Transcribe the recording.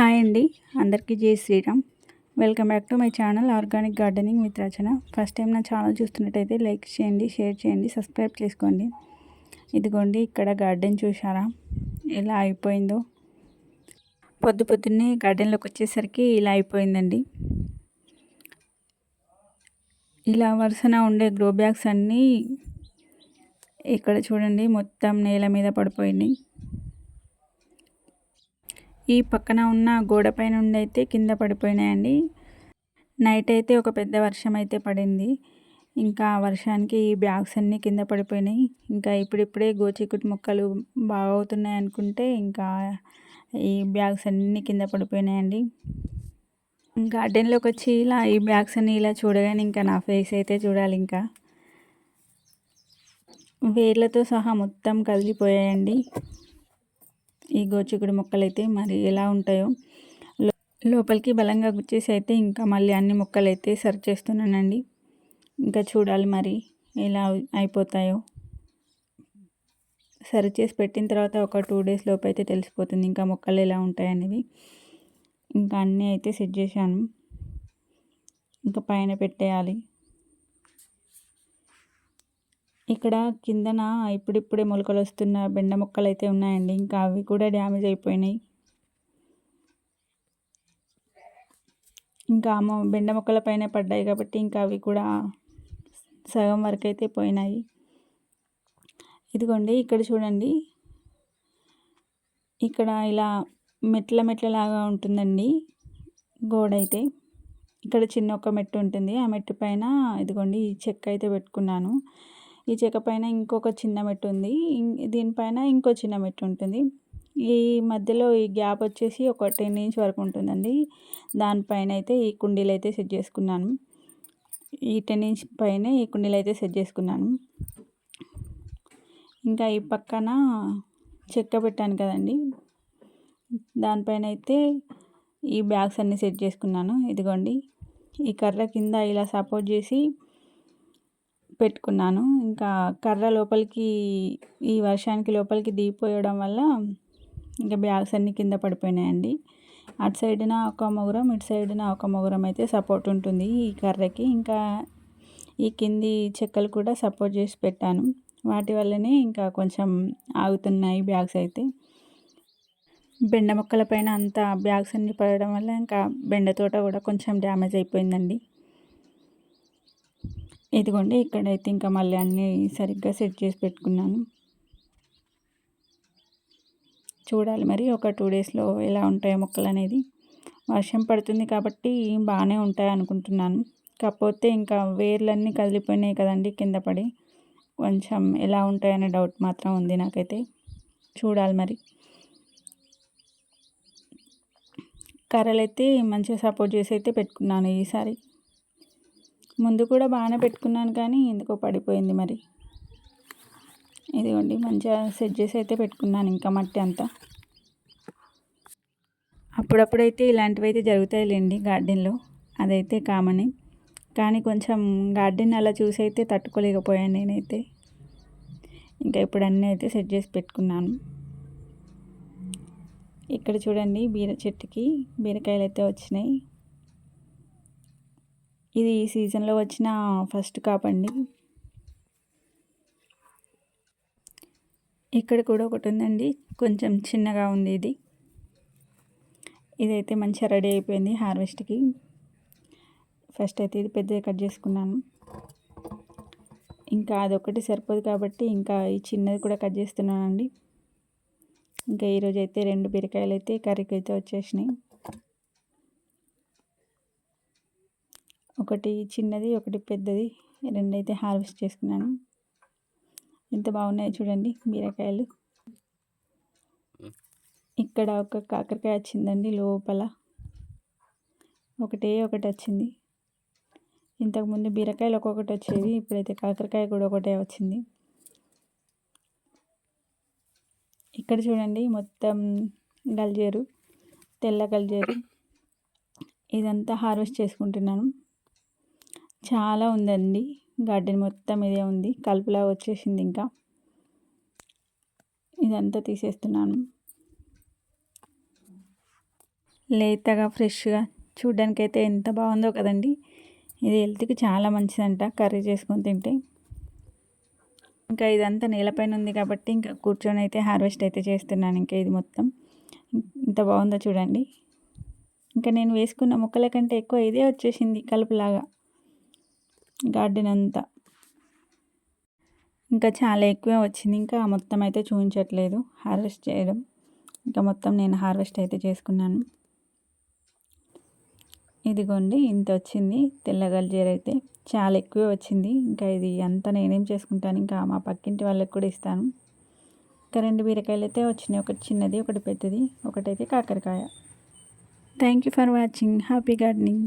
Hi అండి. అందరికీ Jai Shri Ram. Welcome back to my channel organic gardening with Rachana. First time నా channel చూస్తున్నట్టయితే like చేయండి share చేయండి సబ్స్క్రైబ్ చేసుకోండి. ఇదిగోండి ఇక్కడ గార్డెన్ చూసారా ఎలా అయిపోయిందో? పొద్దు పొద్దున్నే గార్డెన్లోకి వచ్చేసరికి ఇలా అయిపోయిందండి. ఇలా వరుసన ఉండే గ్రో బ్యాగ్స్ అన్నీ ఇక్కడ చూడండి మొత్తం నేల మీద పడిపోయినాయి. ఈ పక్కన ఉన్న గోడపై నుండి అయితే కింద పడిపోయినాయండి. నైట్ అయితే ఒక పెద్ద వర్షం అయితే పడింది. ఇంకా వర్షానికి ఈ బ్యాగ్స్ అన్నీ కింద పడిపోయినాయి. ఇంకా ఇప్పుడిప్పుడే గోచికుటి మొక్కలు బాగా అవుతున్నాయి అనుకుంటే ఇంకా ఈ బ్యాగ్స్ అన్నీ కింద పడిపోయినాయండి. గార్డెన్లోకి వచ్చి ఇలా ఈ బ్యాగ్స్ అన్నీ ఇలా చూడగానే ఇంకా నా ఫేస్ అయితే చూడాలి ఇంకా. వేర్లతో సహా మొత్తం కదిలిపోయాయండి. ఈ గోచిగుడి మొక్కలు అయితే మరి ఎలా ఉంటాయో లోపలికి బలంగా గుచ్చేసి అయితే ఇంకా మళ్ళీ అన్ని మొక్కలు అయితే సర్చ్ చేస్తున్నానండి. ఇంకా చూడాలి మరి ఎలా అయిపోతాయో. సరి చేసి పెట్టిన తర్వాత ఒక టూ డేస్ లోపు అయితే తెలిసిపోతుంది ఇంకా మొక్కలు ఎలా ఉంటాయి అనేవి. ఇంకా అన్నీ అయితే సెట్ చేశాను. ఇంకా పైన పెట్టేయాలి. ఇక్కడ కిందన ఇప్పుడిప్పుడే మొలకలు వస్తున్న బెండ మొక్కలు అయితే ఉన్నాయండి. ఇంకా అవి కూడా డ్యామేజ్ అయిపోయినాయి. ఇంకా బెండ మొక్కల పైన పడ్డాయి కాబట్టి ఇంకా అవి కూడా సగం వరకు అయితే పోయినాయి. ఇదిగోండి ఇక్కడ చూడండి. ఇక్కడ ఇలా మెట్ల మెట్లలాగా ఉంటుందండి గోడ అయితే ఇక్కడ చిన్న ఒక మెట్టు ఉంటుంది. ఆ మెట్టు పైన ఇదిగోండి ఈ చెక్క అయితే పెట్టుకున్నాను. ఈ చెక్క పైన ఇంకొక చిన్న మెట్టు ఉంది. దీనిపైన ఇంకో చిన్న మెట్టు ఉంటుంది. ఈ మధ్యలో ఈ గ్యాప్ వచ్చేసి ఒక టెన్ ఇంచ్ వరకు ఉంటుందండి. దానిపైన అయితే ఈ కుండీలు అయితే సెట్ చేసుకున్నాను. ఈ టెన్ ఇంచ్ పైన ఈ కుండీలు అయితే సెట్ చేసుకున్నాను. ఇంకా ఈ పక్కన చెక్క పెట్టాను కదండి. దానిపైన అయితే ఈ బ్యాగ్స్ అన్నీ సెట్ చేసుకున్నాను. ఇదిగోండి. ఈ కర్ర కింద ఇలా సపోర్ట్ చేసి పెట్టుకున్నాను. ఇంకా కర్ర లోపలికి ఈ వర్షానికి లోపలికి దిగిపోయడం వల్ల ఇంకా బ్యాగ్స్ అన్నీ కింద పడిపోయినాయండి. అటు సైడ్న ఒక మొగురం ఇటు సైడ్న ఒక మొగురం అయితే సపోర్ట్ ఉంటుంది ఈ కర్రకి. ఇంకా ఈ కింది చెక్కలు కూడా సపోర్ట్ చేసి పెట్టాను. వాటి వల్లనే ఇంకా కొంచెం ఆగుతున్నాయి బ్యాగ్స్ అయితే. బెండ మొక్కల పైన అంతా బ్యాగ్స్ అన్నీ పడడం వల్ల ఇంకా బెండ తోట కూడా కొంచెం డ్యామేజ్ అయిపోయిందండి. ఇదిగోండి ఇక్కడైతే ఇంకా మళ్ళీ అన్నీ సరిగ్గా సెట్ చేసి పెట్టుకున్నాను. చూడాలి మరి ఒక టూ డేస్లో ఎలా ఉంటాయో మొక్కలు అనేది. వర్షం పడుతుంది కాబట్టి బాగానే ఉంటాయి అనుకుంటున్నాను. కాకపోతే ఇంకా వేర్లన్నీ కదిలిపోయినాయి కదండి కింద పడి. కొంచెం ఎలా ఉంటాయనే డౌట్ మాత్రం ఉంది నాకైతే. చూడాలి మరి. కర్రలు అయితే మంచిగా సపోర్ట్ చేసి అయితే పెట్టుకున్నాను ఈసారి. ముందు కూడా బాగానే పెట్టుకున్నాను కానీ ఎందుకో పడిపోయింది మరి. ఇదిగోండి మంచిగా సెట్ చేసి అయితే పెట్టుకున్నాను ఇంకా మట్టి అంతా. అప్పుడప్పుడైతే ఇలాంటివి అయితే జరుగుతాయిలేండి గార్డెన్లో. అదైతే కామనే. కానీ కొంచెం గార్డెన్ అలా చూసి అయితే తట్టుకోలేకపోయాను నేనైతే. ఇంకా ఇప్పుడు అన్నీ అయితే సెట్ చేసి పెట్టుకున్నాను. ఇక్కడ చూడండి బీర చెట్టుకి బీరకాయలు అయితే వచ్చినాయి. ఇది ఈ సీజన్లో వచ్చిన ఫస్ట్ కాపండి ఇక్కడ కూడా ఒకటి ఉందండి. కొంచెం చిన్నగా ఉంది ఇది. ఇదైతే మంచిగా రెడీ అయిపోయింది హార్వెస్ట్కి. ఫస్ట్ అయితే ఇది పెద్దది కట్ చేసుకున్నాను. ఇంకా అదొకటి సరిపోదు కాబట్టి ఇంకా ఈ చిన్నది కూడా కట్ చేస్తున్నానండి. ఇంకా ఈరోజు అయితే రెండు బీరకాయలు అయితే కర్రీకి అయితే వచ్చేసినాయి. ఒకటి చిన్నది ఒకటి పెద్దది రెండైతే హార్వెస్ట్ చేసుకున్నాను. ఎంత బాగున్నాయో చూడండి బీరకాయలు. ఇక్కడ ఒక కాకరకాయ వచ్చిందండి లోపల. ఒకటే ఒకటి వచ్చింది. ఇంతకుముందు బీరకాయలు ఒక్కొక్కటి వచ్చేవి ఇప్పుడైతే కాకరకాయ కూడా ఒకటే వచ్చింది. ఇక్కడ చూడండి మొత్తం గల్జేరు తెల్ల గల్జేరు. ఇదంతా హార్వెస్ట్ చేసుకుంటున్నాను. చాలా ఉందండి. గార్డెన్ మొత్తం ఇదే ఉంది. కలుపులా వచ్చేసింది ఇంకా. ఇదంతా తీసేస్తున్నాను. లేతగా ఫ్రెష్గా చూడ్డానికైతే ఎంత బాగుందో కదండి. ఇది హెల్త్కి చాలా మంచిదంట కర్రీ చేసుకొని తింటే. ఇంకా ఇదంతా నేలపైన ఉంది కాబట్టి ఇంకా కూర్చొని అయితే హార్వెస్ట్ అయితే చేస్తున్నాను ఇంకా ఇది మొత్తం. ఇంత బాగుందో చూడండి. ఇంకా నేను వేసుకున్న మొక్కల కంటే ఎక్కువ ఇదే వచ్చేసింది కలుపులాగా. గార్డెన్ అంతా ఇంకా చాలా ఎక్కువే వచ్చింది. ఇంకా మొత్తం అయితే చూపించట్లేదు హార్వెస్ట్ చేయడం. ఇంకా మొత్తం నేను హార్వెస్ట్ అయితే చేసుకున్నాను. ఇదిగోండి ఇంత వచ్చింది. తెల్లగల్జీర అయితే చాలా ఎక్కువే వచ్చింది. ఇంకా ఇది అంతా నేనేం చేసుకుంటాను? ఇంకా మా పక్కింటి వాళ్ళకి కూడా ఇస్తాను. ఇంకా రెండు బీరకాయలు అయితే వచ్చినాయి. ఒకటి చిన్నది ఒకటి పెద్దది ఒకటైతే కాకరకాయ. Thank you for watching happy gardening